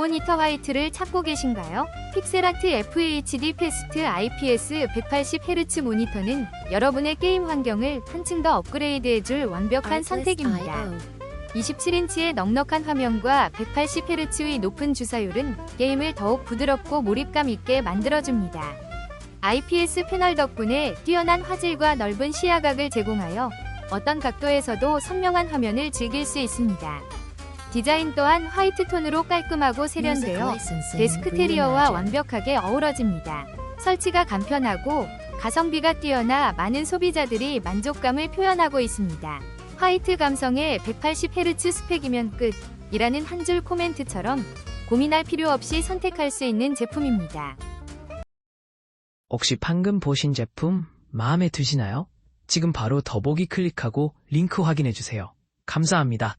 모니터 화이트를 찾고 계신가요? 픽셀아트 FHD 패스트 IPS 180Hz 모니터는 여러분의 게임 환경을 한층 더 업그레이드해줄 완벽한 선택입니다. 27인치의 넉넉한 화면과 180Hz의 높은 주사율은 게임을 더욱 부드럽고 몰입감 있게 만들어줍니다. IPS 패널 덕분에 뛰어난 화질과 넓은 시야각을 제공하여 어떤 각도에서도 선명한 화면을 즐길 수 있습니다. 디자인 또한 화이트 톤으로 깔끔하고 세련되어 데스크 테리어와 완벽하게 어우러집니다. 설치가 간편하고 가성비가 뛰어나 많은 소비자들이 만족감을 표현하고 있습니다. 화이트 감성의 180Hz 스펙이면 끝! 이라는 한 줄 코멘트처럼 고민할 필요 없이 선택할 수 있는 제품입니다. 혹시 방금 보신 제품 마음에 드시나요? 지금 바로 더보기 클릭하고 링크 확인해 주세요. 감사합니다.